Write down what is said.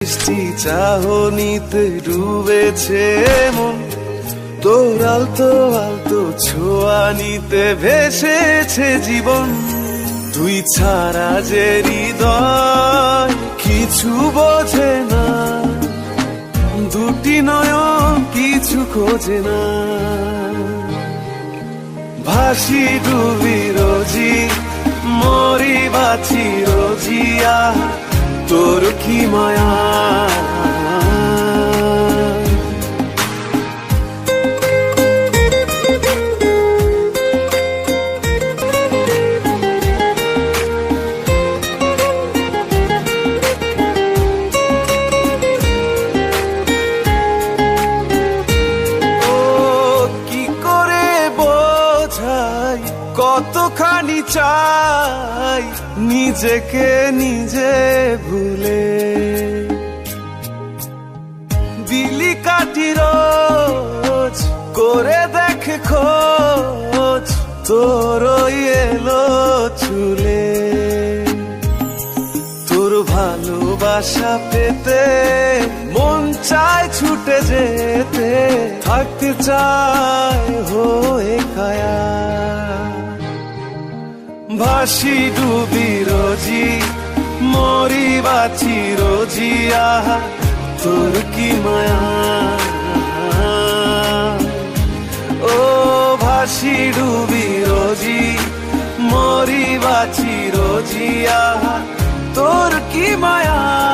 বৃষ্টি চাহনিতে ডুবেছে মন। তোর আলতো আলতো ছোঁয়া নিতে ভেসেছে জীবন। তুই ছাড়া যে হৃদয় কিছু বোঝে না। দুটি নয়ন কিছু খোঁজে না। ভাসি ডুবি রোজি, মরি বাছি রোজিয়া। তোর কি মায়া? কতখানি চাই নিজেকে নিজে ভুলে। দিলি কাটি রোজ, করে দেখ খোঁজ, তোর এলো চুলে। তোর ভালোবাসা পেতে মন চায় ছুটে যেতে, থাকতে চায় ভাসি ডুবি রোজি মরি বাছি আহা, তোর কি মায়া? ও ভাসি ডুবি রোজি মরি বাছি আহা, তোর কি মায়া?